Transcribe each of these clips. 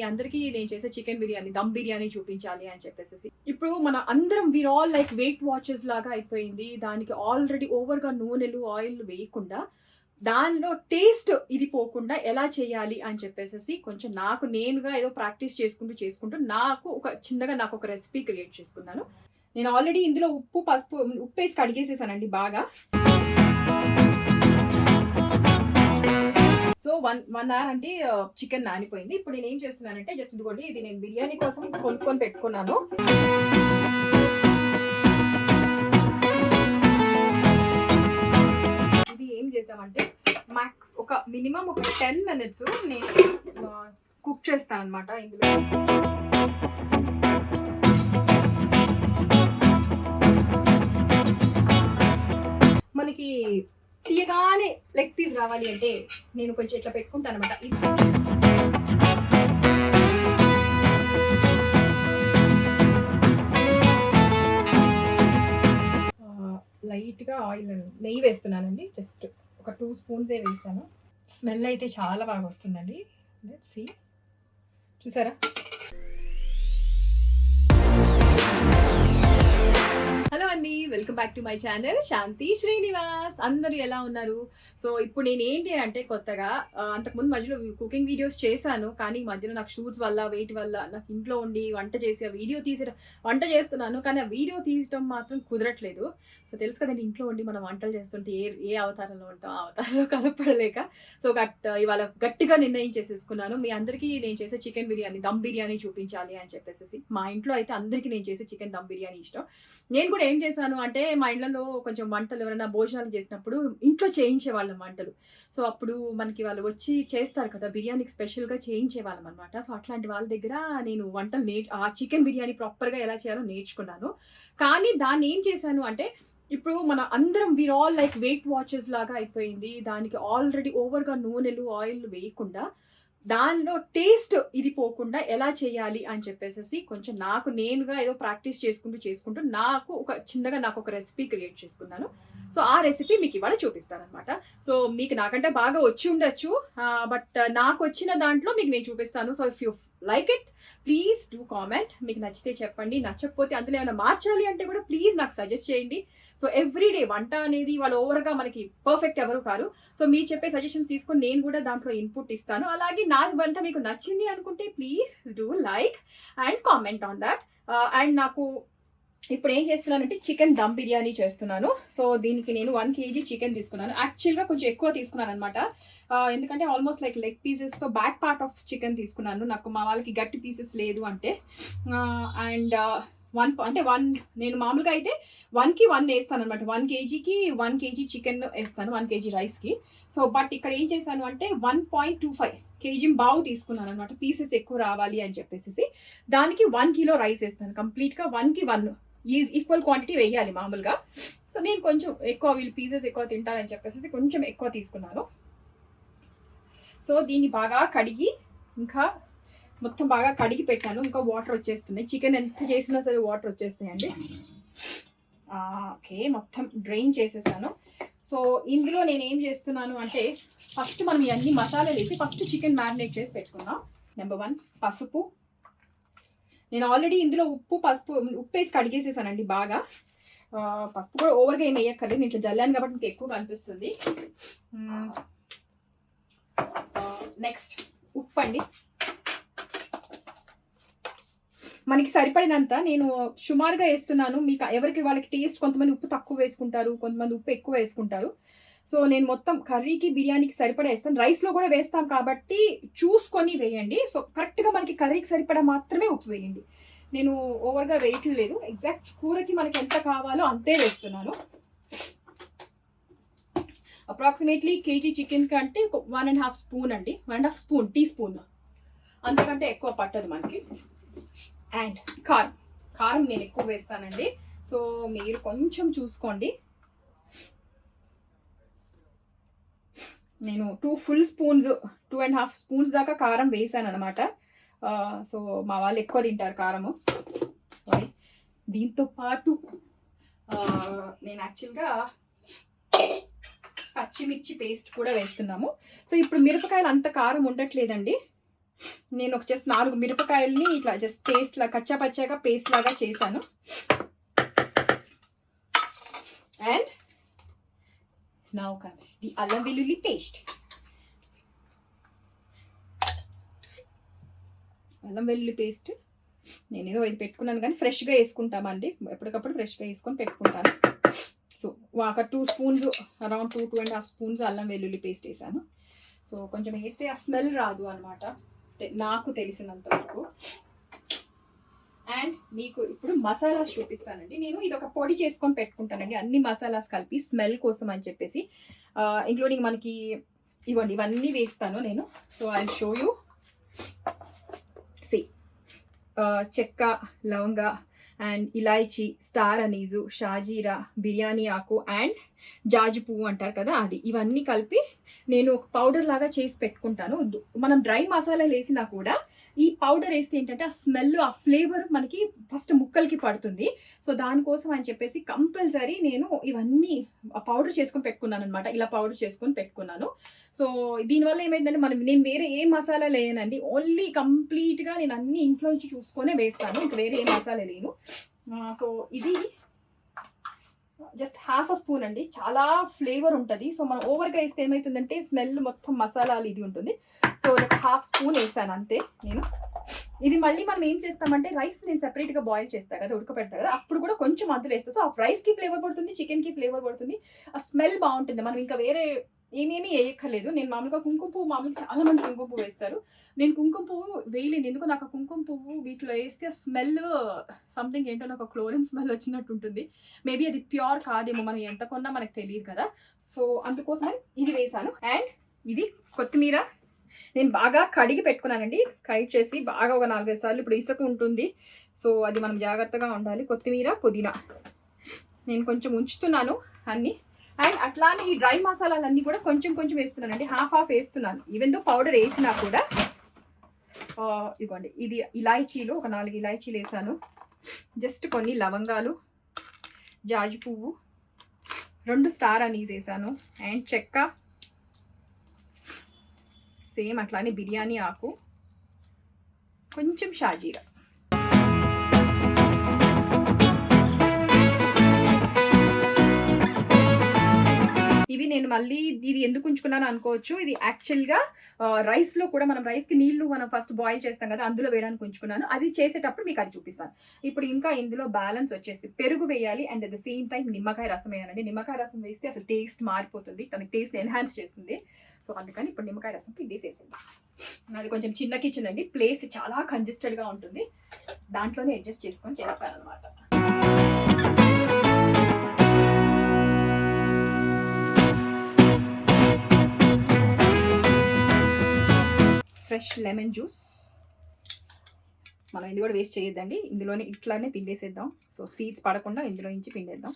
మీ అందరికీ నేను చేసే చికెన్ బిర్యానీ దమ్ బిర్యానీ చూపించాలి అని చెప్పేసి ఇప్పుడు మన అందరం we're all like weight watches లాగా అయిపోయింది. దానికి ఆల్రెడీ ఓవర్గా నూనెలు ఆయిల్ వేయకుండా దానిలో టేస్ట్ ఇది పోకుండా ఎలా చేయాలి అని చెప్పేసి కొంచెం నాకు నేనుగా ఏదో ప్రాక్టీస్ చేసుకుంటూ చేసుకుంటూ నాకు ఒక చిన్నగా నాకు ఒక రెసిపీ క్రియేట్ చేసుకున్నాను. నేను ఆల్రెడీ ఇందులో ఉప్పు పసుపు ఉప్పు వేసి కడిగేసేసానండి బాగా. సో వన్ వన్ అవర్ అంటే చికెన్ నానిపోయింది. ఇప్పుడు నేను ఏం చేస్తున్నానంటే జస్ట్ ఇదిగోండి ఇది నేను బిర్యానీ కోసం కొనుక్కొని పెట్టుకున్నాను. ఇది ఏం చేద్దామంటే మ్యాక్స్ ఒక మినిమం ఒక టెన్ మినిట్స్ నేను కుక్ చేస్తాను అనమాట ఇందులో. తీయగానే లెగ్ పీస్ రావాలి అంటే నేను కొంచెం ఇట్లా పెట్టుకుంటాను అనమాట లైట్గా ఆయిల్ నెయ్యి వేస్తున్నానండి జస్ట్ ఒక టూ స్పూన్సే వేసాను. స్మెల్ అయితే చాలా బాగా వస్తుందండి. లెట్ సీ చూసారా? అండి. Welcome back to my channel. Shanti Srinivas. అందరూ ఎలా ఉన్నారు? సో ఇప్పుడు నేను ఏంటి అంటే కొత్తగా అంతకుముందు మధ్యలో కుకింగ్ వీడియోస్ చేశాను. కానీ మధ్యలో నాకు షూట్స్ వల్ల వెయిట్ వల్ల నాకు ఇంట్లో ఉండి వంట చేసి ఆ వీడియో తీసే వంట చేస్తున్నాను. కానీ ఆ వీడియో తీయడం మాత్రం కుదరట్లేదు. సో తెలుసు కదండి ఇంట్లో ఉండి మనం వంటలు చేస్తుంటే ఏ ఏ అవతారంలో ఉంటాం ఆ అవతారంలో కనపడలేక. సో గట్ ఇవాళ గట్టిగా నిర్ణయం చేసేసుకున్నాను. మీ అందరికీ నేను చేసే చికెన్ బిర్యానీ దమ్ బిర్యానీ చూపించాలి అని చెప్పేసి మా ఇంట్లో అయితే అందరికీ నేను చేసే చికెన్ దమ్ బిర్యానీ ఇష్టం. నేను కూడా ఏం చేశాను అంటే మా ఇళ్ళలో కొంచెం వంటలు ఎవరైనా భోజనాలు చేసినప్పుడు ఇంట్లో చేయించే వాళ్ళం వంటలు. సో అప్పుడు మనకి వాళ్ళు వచ్చి చేస్తారు కదా బిర్యానీకి స్పెషల్గా చేయించే వాళ్ళం అనమాట సో అట్లాంటి వాళ్ళ దగ్గర నేను వంటలు నేర్చు ఆ చికెన్ బిర్యానీ ప్రాపర్గా ఎలా చేయాలో నేర్చుకున్నాను. కానీ దాన్ని ఏం చేశాను అంటే ఇప్పుడు మన అందరం we're all like weight watches లాగా అయిపోయింది. దానికి ఆల్రెడీ ఓవర్గా నూనెలు ఆయిల్ వేయకుండా దానిలో టేస్ట్ ఇది పోకుండా ఎలా చేయాలి అని చెప్పేసి కొంచెం నాకు నేనుగా ఏదో ప్రాక్టీస్ చేసుకుంటూ చేసుకుంటూ నాకు ఒక చిన్నగా నాకు ఒక రెసిపీ క్రియేట్ చేసుకున్నాను. సో ఆ రెసిపీ మీకు ఇవాళ చూపిస్తాను అనమాట సో మీకు నాకంటే బాగా వచ్చి ఉండొచ్చు. బట్ నాకు వచ్చిన దాంట్లో మీకు నేను చూపిస్తాను. So if you like it please do comment మీకు నచ్చితే చెప్పండి నచ్చకపోతే అందులో ఏమైనా మార్చాలి అంటే కూడా ప్లీజ్ నాకు సజెస్ట్ చేయండి. సో ఎవ్రీడే వంట అనేది వాళ్ళు ఓవర్గా మనకి పర్ఫెక్ట్ ఎవరు కారు. సో మీరు చెప్పే సజెషన్స్ తీసుకొని నేను కూడా దాంట్లో ఇన్పుట్ ఇస్తాను. అలాగే నా వంట మీకు నచ్చింది అనుకుంటే please do like and comment on that and నాకు ఇప్పుడు ఏం చేస్తున్నానంటే చికెన్ దమ్ బిర్యానీ చేస్తున్నాను. సో దీనికి నేను వన్ కేజీ చికెన్ తీసుకున్నాను. యాక్చువల్గా కొంచెం ఎక్కువ తీసుకున్నాను అనమాట ఎందుకంటే ఆల్మోస్ట్ లైక్ లెగ్ పీసెస్తో బ్యాక్ పార్ట్ ఆఫ్ చికెన్ తీసుకున్నాను. నాకు మా వాళ్ళకి గట్టి పీసెస్ లేదు అంటే. అండ్ వన్ అంటే వన్ నేను మామూలుగా అయితే వన్కి వన్ వేస్తాను అనమాట వన్ కేజీకి వన్ కేజీ చికెన్ వేస్తాను వన్ కేజీ రైస్కి సో బట్ ఇక్కడ ఏం చేశాను అంటే one point two five KG బావు తీసుకున్నాను అనమాట పీసెస్ ఎక్కువ రావాలి అని చెప్పేసి దానికి వన్ కిలో రైస్ వేస్తాను. కంప్లీట్గా వన్కి వన్ ఈజ్ ఈక్వల్ క్వాంటిటీ వేయాలి మామూలుగా. సో నేను కొంచెం ఎక్కువ వీళ్ళు పీసెస్ ఎక్కువ తింటారని చెప్పేసి కొంచెం ఎక్కువ తీసుకున్నాను. సో దీన్ని బాగా కడిగి ఇంకా మొత్తం బాగా కడిగి పెట్టాను. ఇంకా వాటర్ వచ్చేస్తున్నాయి. చికెన్ ఎంత చేసినా సరే వాటర్ వచ్చేస్తాయండి. ఓకే మొత్తం డ్రైన్ చేసేసాను. సో ఇందులో నేను ఏం చేస్తున్నాను అంటే ఫస్ట్ మనం ఇవన్నీ మసాలాలు వేసి ఫస్ట్ చికెన్ మ్యారినేట్ చేసి పెట్టుకుందాం. నెంబర్ వన్ పసుపు నేను ఆల్రెడీ ఇందులో ఉప్పు పసుపు ఉప్పు వేసి కడిగేసేసానండి బాగా. పసుపు కూడా ఓవర్గా ఏం వేయక్కర్లేదు. నేను ఇట్లా జల్లాను కాబట్టి మీకు ఎక్కువ కనిపిస్తుంది నెక్స్ట్ ఉప్పు అండి మనకి సరిపడినంత నేను సుమారుగా వేస్తున్నాను. మీకు ఎవరికి వాళ్ళకి టేస్ట్ కొంతమంది ఉప్పు తక్కువ వేసుకుంటారు కొంతమంది ఉప్పు ఎక్కువ వేసుకుంటారు. సో నేను మొత్తం కర్రీకి బిర్యానీకి సరిపడా వేస్తాను. రైస్లో కూడా వేస్తాం కాబట్టి చూసుకొని వేయండి. సో కరెక్ట్గా మనకి కర్రీకి సరిపడా మాత్రమే ఉప్పు వేయండి. నేను ఓవర్గా వేయట్లేదు ఎగ్జాక్ట్ కూరకి మనకి ఎంత కావాలో అంతే వేస్తున్నాను. అప్రాక్సిమేట్లీ కేజీ చికెన్ కంటే వన్ అండ్ హాఫ్ స్పూన్ అండి. One and half spoon teaspoon. అంతకంటే ఎక్కువ పట్టదు మనకి. అండ్ కారం. కారం నేను ఎక్కువ వేస్తానండి. సో మీరు కొంచెం చూసుకోండి. నేను two full spoons two and half spoons దాకా కారం వేసాను అనమాట సో మా వాళ్ళు ఎక్కువ తింటారు కారము. దీంతో పాటు నేను యాక్చువల్గా పచ్చిమిర్చి పేస్ట్ కూడా వేస్తున్నాము. సో ఇప్పుడు మిరపకాయలు అంత కారం ఉండట్లేదండి. నేను ఒక జస్ట్ నాలుగు మిరపకాయల్ని ఇట్లా జస్ట్ పేస్ట్ లా కచ్చా పచ్చాగా పేస్ట్ లాగా చేశాను. అండ్ నౌ comes the అల్లం వెల్లుల్లి పేస్ట్ అల్లం వెల్లుల్లి పేస్ట్ నేను ఏదో ఇది పెట్టుకున్నాను కానీ ఫ్రెష్గా వేసుకుంటామండి. ఎప్పటికప్పుడు ఫ్రెష్గా వేసుకొని పెట్టుకుంటాను. సో ఒక two spoons around two two and half spoons అల్లం వెల్లుల్లి పేస్ట్ వేసాను. సో కొంచెం వేస్తే ఆ స్మెల్ రాదు అనమాట నాకు తెలిసినంత వరకు అండ్ మీకు ఇప్పుడు మసాలాస్ చూపిస్తానండి. నేను ఇది ఒక పొడి చేసుకొని పెట్టుకుంటానండి. అన్ని మసాలాస్ కలిపి స్మెల్ కోసం అని చెప్పేసి ఇంక్లూడింగ్ మనకి ఇవ్వండి ఇవన్నీ వేస్తాను నేను. So I show you see చెక్క లవంగ అండ్ ఇలాయచీ స్టార్ అనీజు షాజీరా బిర్యానీ ఆకు అండ్ జాజి పువ్వు అంటారు కదా అది. ఇవన్నీ కలిపి నేను ఒక పౌడర్ లాగా చేసి పెట్టుకుంటాను. మనం డ్రై మసాలాలు వేసినా కూడా ఈ పౌడర్ వేస్తే ఏంటంటే ఆ స్మెల్ ఆ ఫ్లేవర్ మనకి ఫస్ట్ ముక్కలకి పడుతుంది. సో దానికోసం అని చెప్పేసి కంపల్సరీ నేను ఇవన్నీ పౌడర్ చేసుకొని పెట్టుకున్నాను అనమాట ఇలా పౌడర్ చేసుకొని పెట్టుకున్నాను. సో దీనివల్ల ఏమైందంటే మనం నేను వేరే ఏ మసాలా లేనండి ఓన్లీ కంప్లీట్గా నేను అన్ని ఇంట్లో నుంచి చూసుకొనే వేస్తాను. ఇంకా వేరే ఏ మసాలా లేను. సో ఇది జస్ట్ హాఫ్ అ స్పూన్ అండి. చాలా ఫ్లేవర్ ఉంటుంది. సో మనం ఓవర్గా వేస్తే ఏమవుతుందంటే స్మెల్ మొత్తం మసాలాలు ఇది ఉంటుంది. సో ఒక హాఫ్ స్పూన్ వేసాను అంతే నేను. ఇది మళ్ళీ మనం ఏం చేస్తామంటే రైస్ నేను సెపరేట్గా బాయిల్ చేస్తాను కదా ఉడకపెడతా కదా అప్పుడు కూడా కొంచెం అందులో వేస్తాను సో ఆ రైస్కి ఫ్లేవర్ పడుతుంది చికెన్కి ఫ్లేవర్ పడుతుంది. ఆ స్మెల్ బాగుంటుంది. మనం ఇంకా వేరే ఏమేమీ వేయక్కర్లేదు. నేను మామూలుగా కుంకుమ పువ్వు మామూలుగా చాలా మంది కుంకుమ పువ్వు వేస్తారు. నేను కుంకుమ పువ్వు వేయలేను. ఎందుకు నాకు కుంకుమ పువ్వు వీటిలో వేస్తే స్మెల్ సంథింగ్ ఏంటో నాకు క్లోరిన్ స్మెల్ వచ్చినట్టు ఉంటుంది. మేబీ అది ప్యూర్ కాదేమో మనం ఎంత కొన్నా మనకు తెలియదు కదా. సో అందుకోసమని ఇది వేసాను అండ్ ఇది కొత్తిమీర. నేను బాగా కడిగి పెట్టుకున్నానండి. కైట్ చేసి బాగా ఒక నాలుగైదు సార్లు ఇప్పుడు ఇసుక ఉంటుంది. సో అది మనం జాగ్రత్తగా ఉండాలి. కొత్తిమీర పుదీనా. నేను కొంచెం ఉంచుతున్నాను అన్నీ. అండ్ అట్లానే ఈ డ్రై మసాలాలన్నీ కూడా కొంచెం కొంచెం వేస్తున్నానండి హాఫ్ హాఫ్ వేస్తున్నాను. ఈవెన్ దో పౌడర్ వేసినా కూడా ఇదిగోండి. ఇది ఇలాయచీలు ఒక నాలుగు ఇలాయచీలు వేసాను. జస్ట్ కొన్ని లవంగాలు జాజి పువ్వు రెండు స్టార్ అనీస్ వేసాను. అండ్ చెక్క సేమ్ అట్లానే బిర్యానీ ఆకు కొంచెం షాజీరా. మళ్ళీ ఇది ఎందుకు ఉంచుకున్నాను అనుకోవచ్చు. ఇది యాక్చువల్గా రైస్లో కూడా మనం రైస్కి నీళ్ళు మనం ఫస్ట్ బాయిల్ చేస్తాం కదా అందులో వేయడానికి ఉంచుకున్నాను. అది చేసేటప్పుడు మీకు అది చూపిస్తాను. ఇప్పుడు ఇంకా ఇందులో బ్యాలెన్స్ వచ్చేసి పెరుగు వేయాలి and at the same time నిమ్మకాయ రసం వేయాలండి. నిమ్మకాయ రసం వేస్తే అసలు టేస్ట్ మారిపోతుంది. తనకి టేస్ట్ ఎన్హాన్స్ చేస్తుంది. సో అందుకని ఇప్పుడు నిమ్మకాయ రసం పిండేసేసింది నాది కొంచెం చిన్న కిచెన్ అండి. ప్లేస్ చాలా కంజెస్టెడ్గా ఉంటుంది. దాంట్లోనే అడ్జస్ట్ చేసుకొని చేస్తాను అనమాట ఫ్రెష్ లెమన్ జ్యూస్. మనం ఇది కూడా వేస్ట్ చేయొద్దండి. ఇందులోనే ఇట్లానే పిండేసేద్దాం. సో సీడ్స్ పడకుండా ఇందులో నుంచి పిండేద్దాం.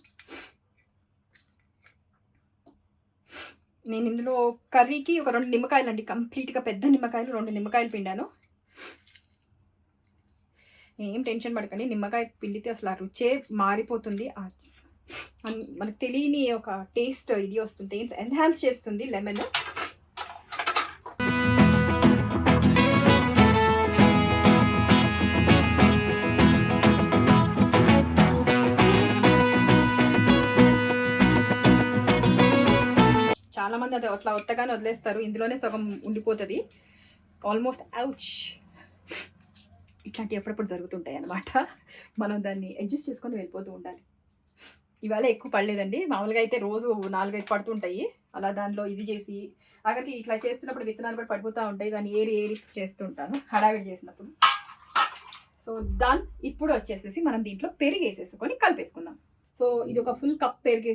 నేను ఇందులో కర్రీకి ఒక రెండు నిమ్మకాయలు అండి కంప్లీట్గా పెద్ద నిమ్మకాయలు రెండు నిమ్మకాయలు పిండాను. ఏం టెన్షన్ పడకండి. నిమ్మకాయ పిండితే అసలు ఆ రుచే మారిపోతుంది. మనకు తెలియని ఒక టేస్ట్ ఇది వస్తుంది. ఎన్హాన్స్ చేస్తుంది లెమన్. చాలామంది అది అట్లా ఒత్తగానే వదిలేస్తారు. ఇందులోనే సగం ఉండిపోతుంది. ఆల్మోస్ట్ అవుచ్ ఇట్లాంటివి ఎప్పుడప్పుడు జరుగుతుంటాయి అనమాట మనం దాన్ని అడ్జస్ట్ చేసుకొని వెళ్ళిపోతూ ఉండాలి. ఇవాళ ఎక్కువ పడలేదండి. మామూలుగా అయితే రోజు నాలుగైదు పడుతుంటాయి. అలా దానిలో ఇది చేసి ఆఖరికి ఇట్లా చేస్తున్నప్పుడు విత్తనాలు కూడా పడిపోతూ ఉంటాయి. దాన్ని ఏరి ఏరి చేస్తుంటాను. హడావిడి చేసినప్పుడు. సో దాన్ ఇప్పుడు వచ్చేసేసి మనం దీంట్లో పెరుగు వేసేసుకొని కలిపేసుకుందాం. సో ఇది ఒక ఫుల్ కప్ పెరుగు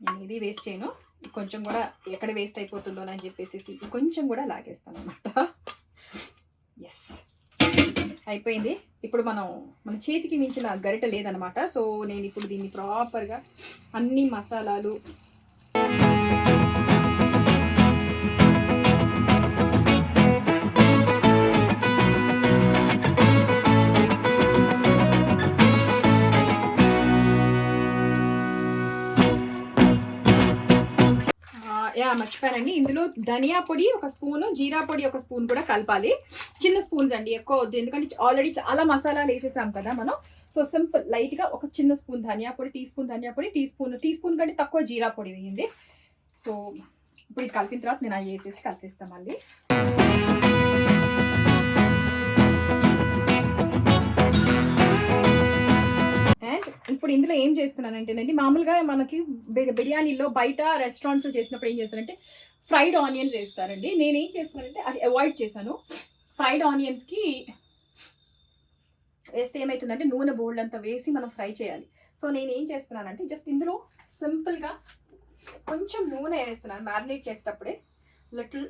నేను ఇది వేస్ట్ చేయను. కొంచెం కూడా ఎక్కడ వేస్ట్ అయిపోతుందో అని చెప్పేసి కొంచెం కూడా లాగేస్తాను అనమాట ఎస్ అయిపోయింది. ఇప్పుడు మనం మన చేతికి మించిన గరిట లేదనమాట సో నేను ఇప్పుడు దీన్ని ప్రాపర్గా అన్ని మసాలాలు యా మర్చిపోయానండి. ఇందులో ధనియా పొడి ఒక స్పూను జీరా పొడి ఒక స్పూన్ కూడా కలపాలి. చిన్న స్పూన్స్ అండి ఎక్కువ వద్దు. ఎందుకంటే ఆల్రెడీ చాలా మసాలాలు వేసేసాం కదా మనం. సో సింపుల్ లైట్గా ఒక చిన్న స్పూన్ ధనియా పొడి టీ స్పూన్ ధనియా పొడి టీ స్పూన్ టీ స్పూన్ కంటే తక్కువ జీరా పొడి వేయండి. సో ఇప్పుడు ఇది కలిపిన తర్వాత నేను అవి వేసేసి కలిపిస్తాను మళ్ళీ. అండ్ ఇప్పుడు ఇందులో ఏం చేస్తున్నానంటేనండి మామూలుగా మనకి బిర్యానీలో బయట రెస్టారెంట్స్లో చేసినప్పుడు ఏం చేస్తారంటే ఫ్రైడ్ ఆనియన్స్ వేస్తారండి. నేను ఏం చేస్తానంటే అది అవాయిడ్ చేశాను. ఫ్రైడ్ ఆనియన్స్కి వేస్తే ఏమవుతుందంటే నూనె బోల్డ్ అంతా వేసి మనం ఫ్రై చేయాలి. సో నేను ఏం చేస్తున్నానంటే జస్ట్ ఇందులో సింపుల్గా కొంచెం నూనె వేస్తున్నాను. మ్యారినేట్ చేసేటప్పుడే లిటిల్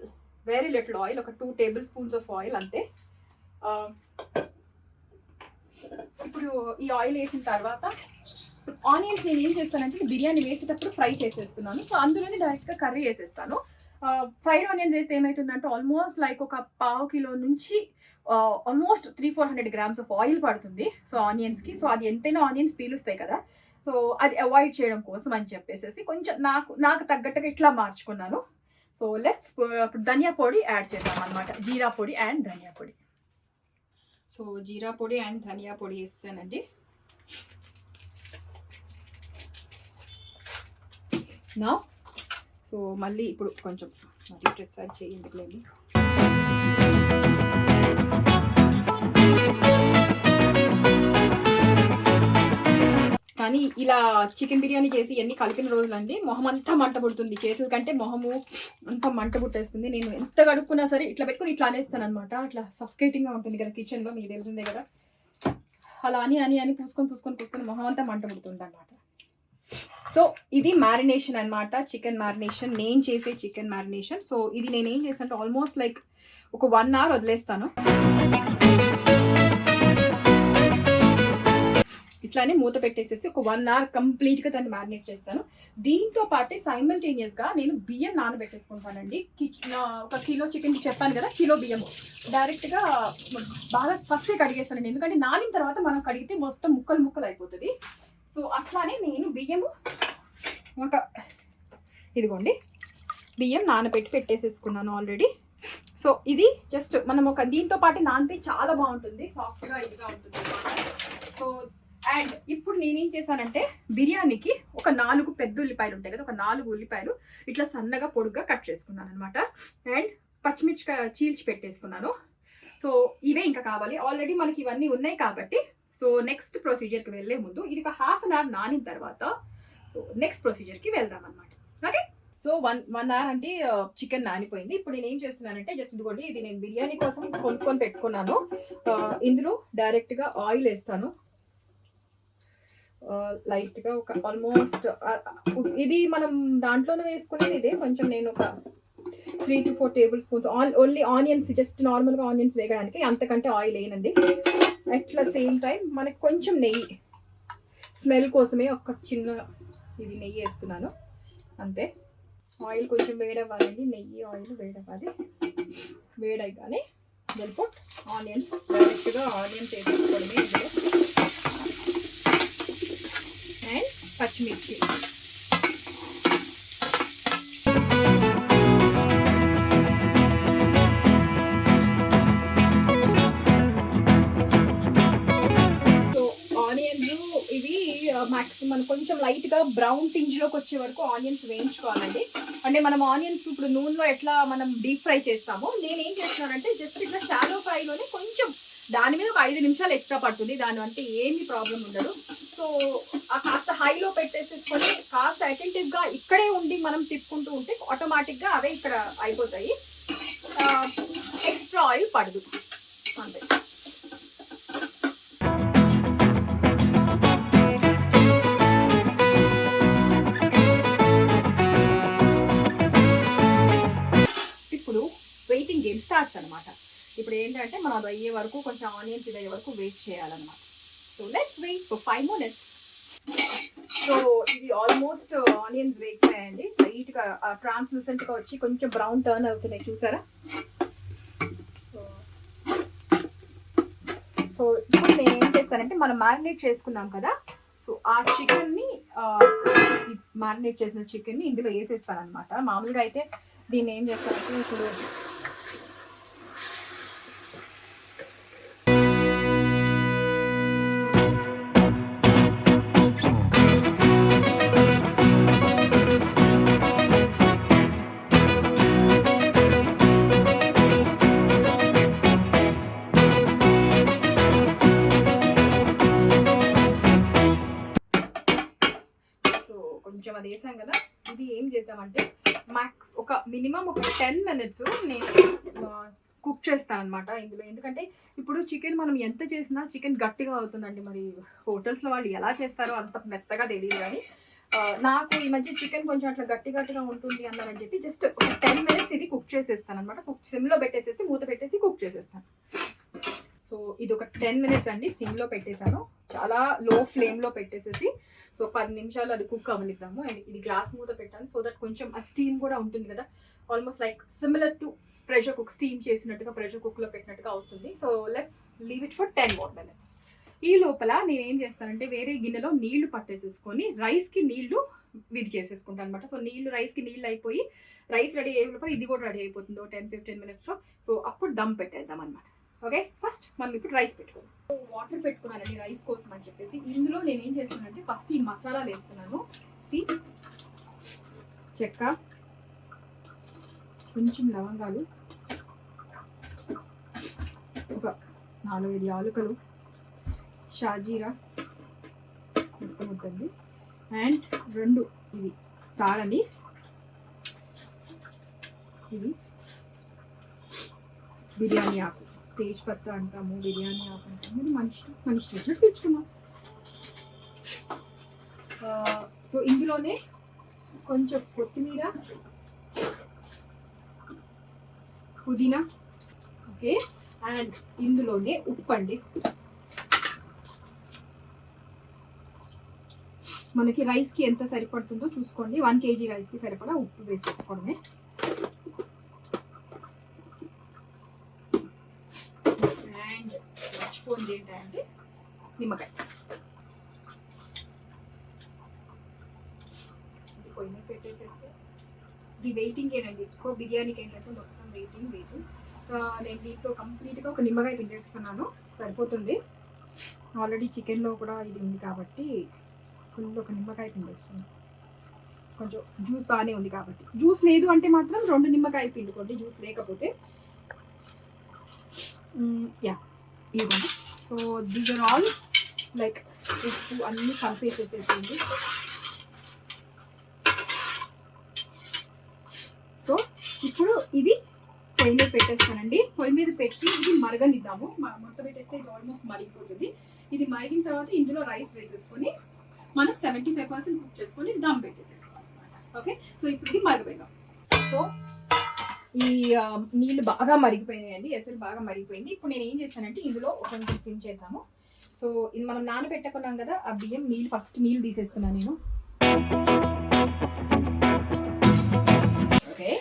వెరీ లిటిల్ ఆయిల్ ఒక two tablespoons of oil అంతే ఇప్పుడు ఈ ఆయిల్ వేసిన తర్వాత ఆనియన్స్ నేను ఏం చేస్తానంటే బిర్యానీ వేసేటప్పుడు ఫ్రై చేసేస్తున్నాను. సో అందులోనే డైరెక్ట్గా కర్రీ వేసేస్తాను. ఫ్రైడ్ ఆనియన్స్ వేస్తే ఏమవుతుందంటే ఆల్మోస్ట్ లైక్ ఒక పావు కిలో నుంచి almost three four hundred grams of oil పడుతుంది. సో ఆనియన్స్కి సో అది ఎంతైనా ఆనియన్స్ పీలుస్తాయి కదా. సో అది అవాయిడ్ చేయడం కోసం అని చెప్పేసి కొంచెం నాకు నాకు తగ్గట్టుగా ఇట్లా మార్చుకున్నాను. సో లెట్స్ ఇప్పుడు ధనియా పొడి యాడ్ చేద్దాం అనమాట జీరా పొడి అండ్ ధనియా పొడి. సో జీరా పొడి అండ్ ధనియా పొడి వేస్తానండి. నా సో మళ్ళీ ఇప్పుడు కొంచెం మళ్ళీ ప్రతిసారి చేయండి. కానీ ఇలా చికెన్ బిర్యానీ చేసి ఎన్ని కలిపిన రోజులండి మొహం అంతా మంట పుడుతుంది. చేతుల కంటే మొహము అంతా మంట పుట్టేస్తుంది. నేను ఎంత కడుక్కున్నా సరే ఇట్లా పెట్టుకుని ఇట్లా అనేస్తాను అనమాట అట్లా సఫకేటింగ్గా ఉంటుంది కదా కిచెన్లో మీకు తెలిసిందే కదా. అలా అని అని అని పూసుకొని పూసుకొని పూసుకొని మొహం అంతా మంట పుడుతుంది అనమాట సో ఇది మ్యారినేషన్ అన్నమాట చికెన్ మ్యారినేషన్ నేను చేసే చికెన్ మ్యారినేషన్ సో ఇది నేను ఏం చేస్తాను ఆల్మోస్ట్ లైక్ ఒక వన్ అవర్ వదిలేస్తాను. ఇట్లానే మూత పెట్టేసేసి ఒక వన్ అవర్ కంప్లీట్గా దాన్ని మ్యారినేట్ చేస్తాను. దీంతో పాటే సైమల్టేనియస్గా నేను బియ్యం నానబెట్టేసుకుంటానండి. కి- ఒక కిలో చికెన్ చెప్పాను కదా కిలో బియ్యం డైరెక్ట్గా బాగా ఫస్టే కడిగేస్తానండి. ఎందుకంటే నానిన తర్వాత మనం కడిగితే మొత్తం ముక్కలు ముక్కలు అయిపోతుంది. సో అట్లానే నేను బియ్యము ఒక ఇదిగోండి. బియ్యం నానబెట్టి పెట్టేసేసుకున్నాను ఆల్రెడీ సో ఇది జస్ట్ మనం ఒక దీంతో పాటు నానితే చాలా బాగుంటుంది. సాఫ్ట్గా ఇదిగా ఉంటుంది సో అండ్ ఇప్పుడు నేనేం చేశానంటే బిర్యానీకి ఒక నాలుగు పెద్ద ఉల్లిపాయలు ఉంటాయి కదా ఒక నాలుగు ఉల్లిపాయలు ఇట్లా సన్నగా పొడుగ్గా కట్ చేసుకున్నాను అనమాట అండ్ పచ్చిమిర్చి చీల్చి పెట్టేసుకున్నాను. సో ఇవే ఇంకా కావాలి. ఆల్రెడీ మనకి ఇవన్నీ ఉన్నాయి కాబట్టి సో నెక్స్ట్ ప్రొసీజర్కి వెళ్ళే ముందు ఇది ఒక హాఫ్ అన్ అవర్ నానిన తర్వాత నెక్స్ట్ ప్రొసీజర్కి వెళ్దాం అనమాట okay so one one hour అంటే uh, చికెన్ నానిపోయింది. ఇప్పుడు నేను ఏం చేస్తున్నానంటే జస్ట్ ఇదిగోండి ఇది నేను బిర్యానీ కోసం కొనుక్కొని పెట్టుకున్నాను. Uh, ఇందులో డైరెక్ట్గా ఆయిల్ వేస్తాను. లైట్గా ఒక ఆల్మోస్ట్ ఇది మనం దాంట్లోనే వేసుకునేది ఇదే. కొంచెం నేను ఒక three to four tablespoons all only onions just నార్మల్గా ఆనియన్స్ వేయడానికి అంతకంటే ఆయిల్ వేయనండి. అట్లా సేమ్ టైం మనకి కొంచెం నెయ్యి స్మెల్ కోసమే ఒక చిన్న ఇది నెయ్యి వేస్తున్నాను. అంతే. ఆయిల్ కొంచెం వేడవ్వాలండి నెయ్యి ఆయిల్ వేడవ్వాలి. వేడైగానే వెళ్ళిపోట్ ఆనియన్స్ డైరెక్ట్గా ఆనియన్స్ వేసేసుకోవడమే ఇందులో అండ్ పచ్చిమిర్చి. సో ఇవి మాక్సిమం కొంచెం లైట్గా బ్రౌన్ టింజ్లోకి వచ్చే వరకు ఆనియన్స్ వేయించుకోవాలండి. అంటే మనం ఆనియన్స్ ఇప్పుడు నూనెలో ఎట్లా మనం డీప్ ఫ్రై చేస్తామో నేను ఏం చేస్తున్నానంటే జస్ట్ ఇట్లా షాలో ఫ్రైలోనే కొంచెం దాని మీద ఒక ఐదు నిమిషాలు ఎక్స్ట్రా పడుతుంది. దాని అంటే ఏమి ప్రాబ్లం ఉండదు. సో ఆ కాస్త హైలో పెట్టేసేసుకొని కాస్త అటెంటివ్గా ఇక్కడే ఉండి మనం తిప్పుకుంటూ ఉంటే ఆటోమేటిక్గా అవే ఇక్కడ అయిపోతాయి. ఎక్స్ట్రా ఆయిల్ పడదు. అంతే. ఇప్పుడు వెయిటింగ్ గేమ్ స్టార్ట్స్ అనమాట ఇప్పుడు ఏంటంటే మనం అది అయ్యే వరకు కొంచెం ఆనియన్స్ ఇది అయ్యే వరకు వెయిట్ చేయాలన్నమాట. So let's wait for five minutes so ఇది ఆల్మోస్ట్ ఆనియన్స్ వేగిపోయాయండి లైట్గా ట్రాన్స్లూసెంట్గా వచ్చి కొంచెం బ్రౌన్ టర్న్ అవుతున్నాయి. చూసారా? సో ఇప్పుడు నేను ఏం చేస్తానంటే మనం మ్యారినేట్ చేసుకున్నాం కదా? సో ఆ చికెన్ని మ్యారినేట్ చేసిన చికెన్ని ఇందులో వేసేస్తాను అనమాట మామూలుగా అయితే దీన్ని ఏం చేస్తానంటే ఇప్పుడు మినిట్స్ నేను కుక్ చేస్తాను అనమాట ఇందులో. ఎందుకంటే ఇప్పుడు చికెన్ మనం ఎంత చేసినా చికెన్ గట్టిగా అవుతుందండి. మరి హోటల్స్లో వాళ్ళు ఎలా చేస్తారో అంత మెత్తగా తెలియదు కానీ నాకు ఈ మధ్య చికెన్ కొంచెం అట్లా గట్టి గట్టిగా ఉంటుంది అన్నారని చెప్పి జస్ట్ ఒక టెన్ మినిట్స్ ఇది కుక్ చేసేస్తాను అనమాట కుక్ సిమ్లో పెట్టేసేసి మూత పెట్టేసి కుక్ చేసేస్తాను. సో ఇది ఒక టెన్ మినిట్స్ అండి సిమ్లో పెట్టేశాను. చాలా లో ఫ్లేమ్లో పెట్టేసేసి సో పది నిమిషాలు అది కుక్ అవనిద్దాము అండ్ ఇది గ్లాస్ మూత పెట్టాను సో దట్ కొంచెం ఆ స్టీమ్ కూడా ఉంటుంది కదా. Almost like similar to pressure cook steam చేసినట్టుగా ప్రెషర్ కుక్లో పెట్టినట్టుగా అవుతుంది. So let's leave it for ten more minutes ఈ లోపల నేను ఏం చేస్తానంటే వేరే గిన్నెలో నీళ్ళు పట్టేసేసుకొని రైస్కి నీళ్ళు విధి చేసేసుకుంటాను అనమాట సో నీళ్ళు రైస్కి నీళ్ళు అయిపోయి రైస్ రెడీ అయ్యే లోపల ఇది కూడా రెడీ అయిపోతుంది. టెన్ ఫిఫ్టీన్ మినిట్స్లో. సో అప్పుడు దమ్ పెట్టేద్దాం అనమాట ఓకే? ఫస్ట్ మనం ఇప్పుడు రైస్ పెట్టుకుందాం. వాటర్ పెట్టుకున్నానండి రైస్ కోసం అని చెప్పేసి. ఇందులో నేను ఏం చేస్తున్నానంటే ఫస్ట్ ఈ మసాలాలు వేస్తున్నాను. సి చెక్క కొంచెం లవంగాలు ఒక నాలుగైదు ఆలుకలు షాజీరా ఉంటుంది అండ్ రెండు ఇవి స్టార్ అనీస్ ఇది బిర్యానీ ఆకు. తేజ్ పత్తా అంటాము బిర్యానీ ఆకు అంటాము. ఇది మన ఇష్టం మన ఇష్టం వచ్చినట్టు తెచ్చుకుందాం. సో ఇందులోనే కొంచెం కొత్తిమీర పుదీనా ఓకే అండ్ ఇందులోనే ఉప్పు అండి. మనకి రైస్కి ఎంత సరిపడుతుందో చూసుకోండి. వన్ కేజీ రైస్కి సరిపడా ఉప్పు వేసేసుకోవడమే అండ్ మర్చిపోయింది ఏంటంటే నిమ్మకాయ. పొయ్యి మీద పెట్టేసేస్తే. ఇది వెయిటింగ్ ఏనండి. ఎక్కువ బిర్యానీకి ఏంటంటే మొత్తం వెయిటింగ్ వెయిటింగ్ నేను దీంట్లో కంప్లీట్గా ఒక నిమ్మకాయ తినేస్తున్నాను సరిపోతుంది. ఆల్రెడీ చికెన్లో కూడా ఇది ఉంది కాబట్టి ఫుల్ ఒక నిమ్మకాయ పిండేస్తున్నాను. కొంచెం జ్యూస్ బాగానే ఉంది కాబట్టి. జ్యూస్ లేదు అంటే మాత్రం రెండు నిమ్మకాయ పిండుకోండి. జ్యూస్ లేకపోతే యా ఇవ్వండి so these are all like ఉప్పు అన్నీ కలిపేసేసేసింది సో ఇప్పుడు ఇది పొయ్యి మీద పెట్టేస్తానండి. పొయ్యి మీద పెట్టి ఇది మరగనిద్దాము. మొత్తం పెట్టేస్తే ఇది ఆల్మోస్ట్ మరిగిపోతుంది. ఇది మరిగిన తర్వాత ఇందులో రైస్ వేసేసుకొని మనం సెవెంటీ ఫైవ్ పర్సెంట్ కుక్ చేసుకొని దమ్ పెట్టేసేసుకోవాలి ఓకే సో ఇప్పుడు ఇది మరగబెడదాం. సో ఈ నీళ్ళు బాగా మరిగిపోయినాయండి. ఎసరు బాగా మరిగిపోయింది. ఇప్పుడు నేను ఏం చేశానంటే ఇందులో ఒక కొంచెం సిమ్ చేద్దాము. సో ఇది మనం నానబెట్టుకున్నాం కదా ఆ బియ్యం నీళ్ళు ఫస్ట్ నీళ్ళు తీసేస్తున్నాను నేను. ఓకే.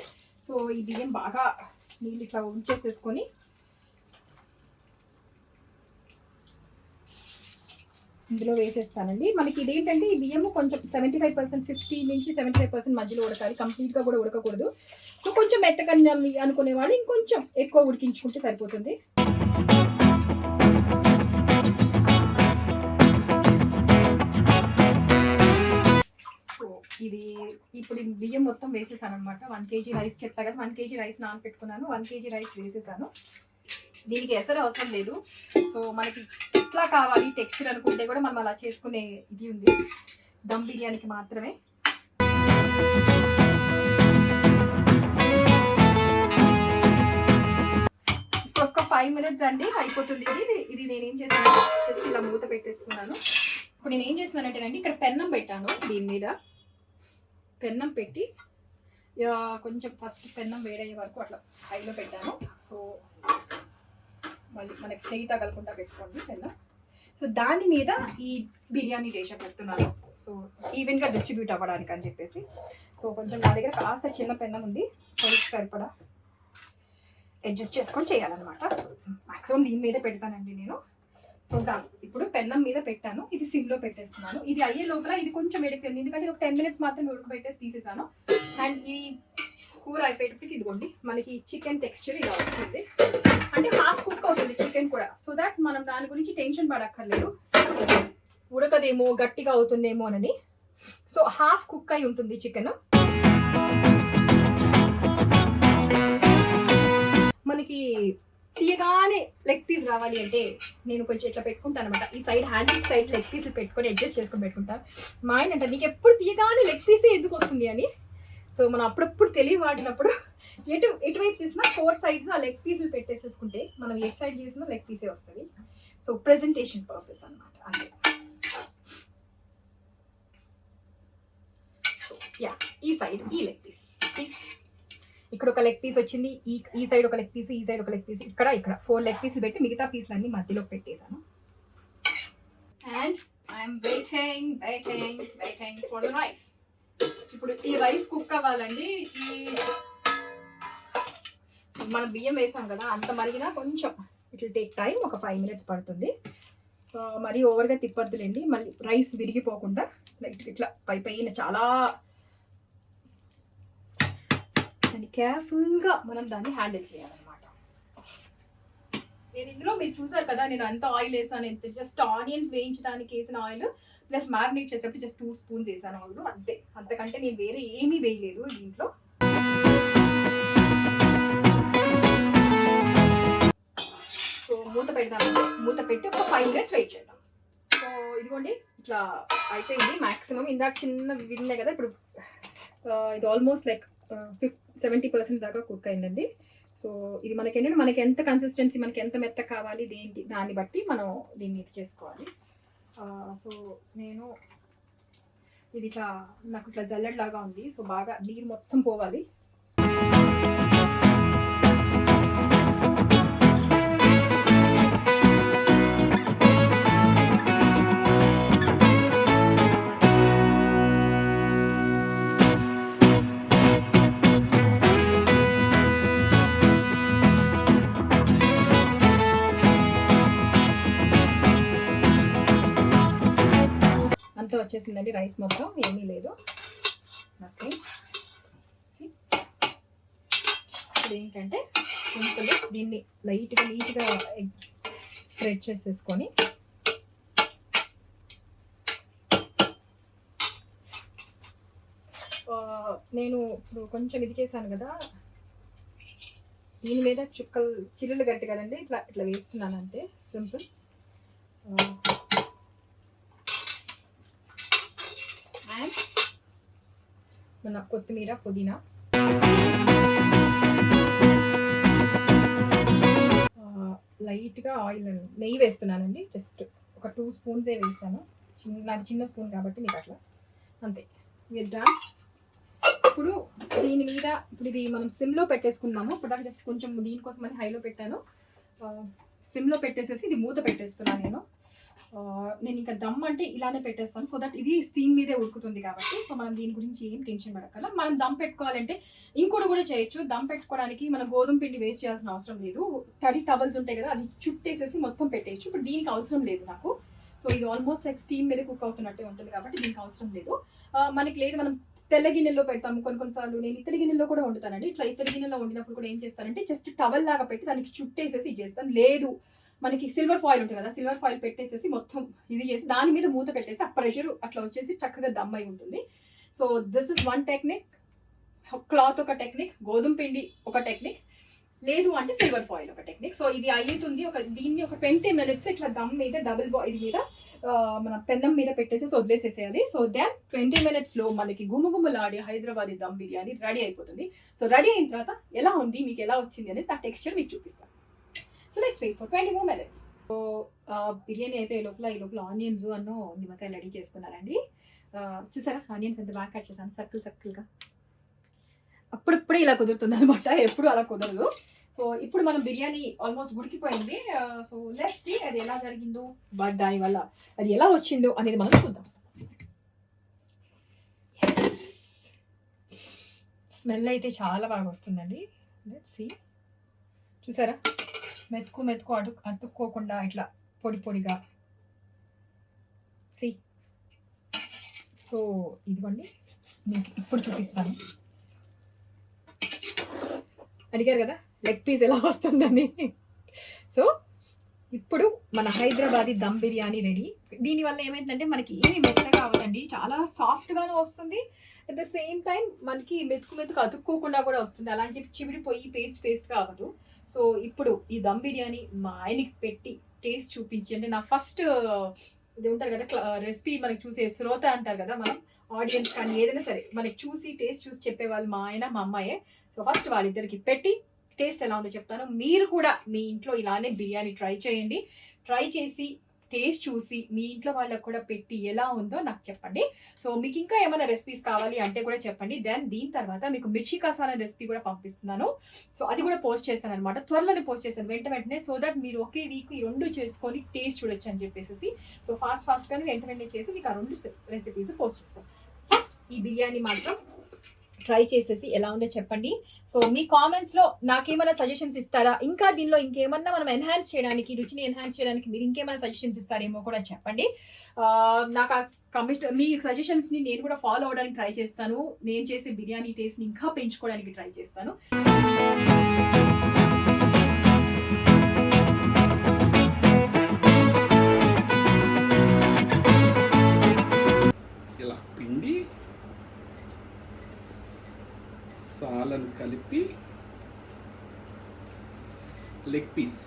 సో ఈ బియ్యం బాగా నీళ్ళు ఇట్లా ఉంచేసేసుకొని ఇందులో వేసేస్తానండి. మనకి ఇదేంటంటే ఈ బియ్యము కొంచెం సెవెంటీ ఫైవ్ పర్సెంట్ ఫిఫ్టీ నుంచి సెవెంటీ ఫైవ్ పర్సెంట్ మధ్యలో ఉడకాలి. కంప్లీట్గా కూడా ఉడకకూడదు. సో కొంచెం మెత్తకన్నాలి అనుకునే వాళ్ళు ఇంకొంచెం ఎక్కువ ఉడికించుకుంటే సరిపోతుంది. సో ఇది ఇప్పుడు బియ్యం మొత్తం వేసేసాను అనమాట వన్ కేజీ రైస్ చెప్పా కదా వన్ కేజీ రైస్ నానపెట్టుకున్నాను వన్ కేజీ రైస్ వేసేసాను. దీనికి ఎసరు అవసరం లేదు. సో మనకి ఎట్లా కావాలి టెక్స్చర్ అనుకుంటే కూడా మనం అలా చేసుకునే ఇది ఉంది. దమ్ బిర్యానీకి మాత్రమే. ఫైవ్ మినిట్స్ అండి అయిపోతుంది. ఇది ఇది నేనేం ఏం చేస్తాను జస్ట్ ఇలా మూత పెట్టేసుకున్నాను. ఇప్పుడు నేను ఏం చేస్తున్నానంటేనండి ఇక్కడ పెన్నం పెట్టాను దీని మీద. పెన్నం పెట్టి కొంచెం ఫస్ట్ పెన్నం వేడయ్యే వరకు అట్లా హైలో పెట్టాను. సో మళ్ళీ మనకి చెయ్యి తగలకుండా పెట్టుకోండి పెన్నం. సో దాని మీద ఈ బిర్యానీ రేష పెడుతున్నాను. సో ఈవెన్గా డిస్ట్రిబ్యూట్ అవ్వడానికి అని చెప్పేసి. సో కొంచెం నా దగ్గర కాస్త చిన్న పెన్నం ఉంది. పొడికి సరిపడా అడ్జస్ట్ చేసుకొని చేయాలన్నమాట. మ్యాక్సిమం దీని మీద పెడతానండి నేను. సో దా- ఇప్పుడు పెన్నం మీద పెట్టాను. ఇది సిమ్లో పెట్టేస్తున్నాను. ఇది అయ్యే లోపల ఇది కొంచెం ఎడుకుంది ఎందుకంటే ఒక టెన్ మినిట్స్ మాత్రమే ఉడకబెట్టేసి తీసేసాను. అండ్ ఈ కూర అయిపోయేటప్పటికి ఇదిగోండి మనకి చికెన్ టెక్స్చర్ ఇలా వస్తుంది. అంటే హాఫ్ కుక్ అవుతుంది చికెన్ కూడా. సో దాట్ మనం దాని గురించి టెన్షన్ పడక్కర్లేదు. ఉడకదేమో గట్టిగా అవుతుందేమో అని సో హాఫ్ కుక్ అయి ఉంటుంది చికెన్. మనకి తీయగానే లెగ్ పీస్ రావాలి అంటే నేను కొంచెం ఇట్లా పెట్టుకుంటాను అనమాట ఈ side handle side leg piece పెట్టుకొని అడ్జస్ట్ చేసుకొని పెట్టుకుంటాను మా ఆయన అంటే నీకు ఎప్పుడు తీయగానే లెగ్ పీసే ఎందుకు వస్తుంది అని? సో మనం అప్పుడప్పుడు తెలియవాడినప్పుడు ఎటు ఎటువైపు చేసినా ఫోర్ సైడ్స్ ఆ లెగ్ పీసులు పెట్టేసేసుకుంటే మనం ఎటు సైడ్ చేసినా లెగ్ పీసే వస్తుంది. సో ప్రెజెంటేషన్ పర్పస్ అనమాట అంతే యా ఈ సైడ్ ఈ లెగ్ పీస్ ఇక్కడ ఒక లెగ్ పీస్ వచ్చింది ఈ ఈ సైడ్ ఒక లెగ్ పీస్ ఈ సైడ్ ఒక లెగ్ పీస్ ఇక్కడ ఇక్కడ. ఫోర్ లెగ్ పీస్ పెట్టి మిగతా పీసులన్నీ మధ్యలో పెట్టేశాను. And I'm waiting waiting waiting for the rice ఇప్పుడు ఈ రైస్ కుక్ అవ్వాలండి. ఈ మనం బియ్యం వేసాం కదా అంత మరిగినా కొంచెం. ఇట్ విల్ టేక్ టైం ఒక ఫైవ్ మినిట్స్ పడుతుంది. మరీ ఓవర్గా తిప్పొద్దులేండి. మళ్ళీ రైస్ విరిగిపోకుండా లైట్ ఇట్లా పై పైన చాలా దాన్ని కేర్ఫుల్గా మనం దాన్ని హ్యాండిల్ చేయాలన్నమాట. నేను ఇందులో మీరు చూసారు కదా నేను అంత ఆయిల్ వేసాను ఎంత జస్ట్ ఆనియన్స్ వేయించడానికి వేసిన ఆయిల్ ప్లస్ మ్యారినేట్ చేసేటప్పుడు జస్ట్ టూ స్పూన్స్ వేసాను ఆయిల్ అంతే. అంతకంటే నేను వేరే ఏమీ వేయలేదు దీంట్లో. సో మూత పెడదాము. మూత పెట్టి ఒక ఫైవ్ మినిట్స్ వెయిట్ చేద్దాం. సో ఇదిగోండి ఇట్లా అయిపోయింది. మాక్సిమం ఇందాక చిన్న విన్నే కదా ఇప్పుడు ఇది ఆల్మోస్ట్ లైక్ ఫిఫ్ సెవెంటీ పర్సెంట్ దాకా కుక్ అయిందండి. సో ఇది మనకి ఏంటంటే మనకి ఎంత కన్సిస్టెన్సీ మనకి ఎంత మెత్త కావాలి దేంటి దాన్ని బట్టి మనం దీన్ని ఇది చేసుకోవాలి. సో నేను ఇది ఇట్లా నాకు ఇట్లా జల్లెడలాగా ఉంది. సో బాగా నీరు మొత్తం పోవాలి. వచ్చేసిందండి రైస్ మొత్తం ఏమీ లేదు. ఓకే. ఇప్పుడు ఏంటంటే సింపుల్ దీన్ని లైట్గా నీట్గా స్ప్రెడ్ చేసేసుకొని నేను ఇప్పుడు కొంచెం ఇది చేశాను కదా. దీని మీద చుక్కలు చిల్లులు గట్టి కదండి ఇట్లా ఇట్లా వేస్తున్నాను అంతే. సింపుల్ అండ్ మన కొత్తిమీర పుదీనా. లైట్గా ఆయిల్ నెయ్యి వేస్తున్నానండి. జస్ట్ ఒక టూ స్పూన్సే వేసాను. చిన్న నాది చిన్న స్పూన్ కాబట్టి మీకు అట్లా. అంతే. మీరు డన్ ఇప్పుడు దీని మీద ఇప్పుడు ఇది మనం సిమ్లో పెట్టేసుకున్నాము. ఇప్పుడు జస్ట్ కొంచెం దీనికోసం అని హైలో పెట్టాను. సిమ్లో పెట్టేసేసి ఇది మూత పెట్టేస్తున్నాను నేను. నేను ఇంకా దమ్ అంటే ఇలానే పెట్టేస్తాను. సో దట్ ఇది స్టీమ్ మీదే ఉడుకుతుంది కాబట్టి సో మనం దీని గురించి ఏం టెన్షన్ పడక్కల మనం దమ్ పెట్టుకోవాలంటే ఇంకోటి కూడా చేయొచ్చు. దమ్ పెట్టుకోవడానికి మనం గోధుమ పిండి వేస్ట్ చేయాల్సిన అవసరం లేదు. తడి టవల్స్ ఉంటాయి కదా అది చుట్టేసేసి మొత్తం పెట్టేయచ్చు. ఇప్పుడు దీనికి అవసరం లేదు నాకు. సో ఇది ఆల్మోస్ట్ లైక్ స్టీమ్ మీద కుక్ అవుతున్నట్టే ఉంటుంది కాబట్టి దీనికి అవసరం లేదు. మనకి లేదు మనం తెల్ల గిన్నెలో పెడతాము. కొన్ని కొన్నిసార్లు నేను ఇతర గిన్నెలో కూడా వండుతానండి. ఇట్లా ఇతర గిన్నెలో వండినప్పుడు కూడా ఏం చేస్తానంటే జస్ట్ టవల్ లాగా పెట్టి దానికి చుట్టేసేసి ఇది చేస్తాను లేదు మనకి సిల్వర్ ఫాయిల్ ఉంటుంది కదా సిల్వర్ ఫాయిల్ పెట్టేసేసి మొత్తం ఇది చేసి దాని మీద మూత పెట్టేసి ఆ ప్రెషర్ అట్లా వచ్చేసి చక్కగా దమ్ అయి ఉంటుంది. So this is one technique cloth ఒక టెక్నిక్ గోధుమ పిండి ఒక టెక్నిక్ లేదు అంటే సిల్వర్ ఫాయిల్ ఒక టెక్నిక్ సో ఇది అయ్యుతుంది ఒక దీన్ని ఒక ట్వంటీ మినిట్స్ ఇట్లా దమ్ మీద డబుల్ ఇది మీద మన పెన్నం మీద పెట్టేసి వదిలేసేసేయాలి. సో దెన్ ట్వంటీ మినిట్స్లో మనకి గుమగుమలాడి హైదరాబాదీ దమ్ బిర్యానీ రెడీ అయిపోతుంది. సో రెడీ అయిన తర్వాత ఎలా ఉంది మీకు ఎలా వచ్చింది అనేది ఆ టెక్స్చర్ మీకు చూపిస్తాను so let's wait for twenty more minutes so biryani అయిపోయే లోపల ఈ లోపల ఆనియన్స్ అన్నో నిమ్మకాయలు రెడీ చేసుకున్నానండి చూసారా? ఆనియన్స్ ఎంత బాగా కట్ చేశాను. సర్కిల్ సర్కిల్గా. అప్పుడప్పుడే ఇలా కుదురుతుంది అనమాట ఎప్పుడు అలా కుదరదు. సో ఇప్పుడు మనం బిర్యానీ ఆల్మోస్ట్ ఉడికిపోయింది. సో లెట్స్ సీ అది ఎలా జరిగిందో. బట్ దానివల్ల అది ఎలా వచ్చిందో అనేది మనం చూద్దాం. స్మెల్ అయితే చాలా బాగా వస్తుందండి. లెట్స్ సీ చూసారా? మెతుకు మెతుకు అటు అతుక్కోకుండా ఇట్లా పొడి పొడిగా. సి. సో ఇదిగోండి. మీకు ఇప్పుడు చూపిస్తాను. అడిగారు కదా లెగ్ పీస్ ఎలా వస్తుందని. సో ఇప్పుడు మన హైదరాబాదీ దమ్ బిర్యానీ రెడీ. దీనివల్ల ఏమైందంటే మనకి ఏమి మెత్తగా అవ్వదండి. చాలా సాఫ్ట్గాను వస్తుంది. అట్ ద సేమ్ టైం మనకి మెతుకు మెతుకు అతుక్కోకుండా కూడా వస్తుంది. అలా అని చెప్పి చివిడిపోయి పేస్ట్ పేస్ట్ కావదు సో ఇప్పుడు ఈ దమ్ బిర్యానీ మా ఆయనకి పెట్టి టేస్ట్ చూపించి అంటే నా ఫస్ట్ ఇది ఉంటారు కదా రెసిపీ మనకి చూసే శ్రోత అంటారు కదా మనం ఆడియన్స్ కానీ ఏదైనా సరే మనకి చూసి టేస్ట్ చూసి చెప్పేవాళ్ళు మా ఆయన మా అమ్మాయే. సో ఫస్ట్ వాళ్ళిద్దరికి పెట్టి టేస్ట్ ఎలా ఉందో చెప్తాను. మీరు కూడా మీ ఇంట్లో ఇలానే బిర్యానీ ట్రై చేయండి. ట్రై చేసి టేస్ట్ చూసి మీ ఇంట్లో వాళ్ళకి కూడా పెట్టి ఎలా ఉందో నాకు చెప్పండి. సో మీకు ఇంకా ఏమైనా రెసిపీస్ కావాలి అంటే కూడా చెప్పండి. దెన్ దీని తర్వాత మీకు మిర్చి కసాలా రెసిపీ కూడా పంపిస్తున్నాను. సో అది కూడా పోస్ట్ చేస్తాను అనమాట త్వరలోనే పోస్ట్ చేస్తాను. వెంట వెంటనే సో దట్ మీరు ఒకే వీక్ ఈ రెండు చేసుకొని టేస్ట్ చూడొచ్చు అని చెప్పేసి సో ఫాస్ట్ ఫాస్ట్గా వెంట వెంటనే చేసి మీకు ఆ రెండు రెసిపీస్ పోస్ట్ చేస్తాను. ఫస్ట్ ఈ బిర్యానీ మాత్రం ట్రై చేసేసి ఎలా ఉందో చెప్పండి. సో మీ కామెంట్స్లో నాకేమైనా సజెషన్స్ ఇస్తారా? ఇంకా దీనిలో ఇంకేమన్నా మనం ఎన్హాన్స్ చేయడానికి రుచిని ఎన్హాన్స్ చేయడానికి మీరు ఇంకేమైనా సజెషన్స్ ఇస్తారేమో కూడా చెప్పండి. నాకు ఆ కమిట్ మీ సజెషన్స్ని నేను కూడా ఫాలో అవడానికి ట్రై చేస్తాను. నేను చేసే బిర్యానీ టేస్ట్ని ఇంకా పెంచుకోవడానికి ట్రై చేస్తాను. సాలను కలిపి లెగ్ పీస్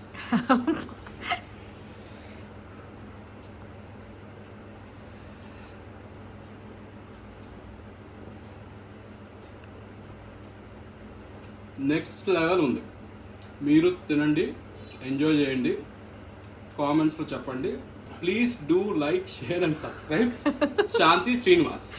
నెక్స్ట్ లెవెల్ ఉంది. మీరు తినండి ఎంజాయ్ చేయండి కామెంట్స్లో చెప్పండి. Please do like share and subscribe Shanti Srinivas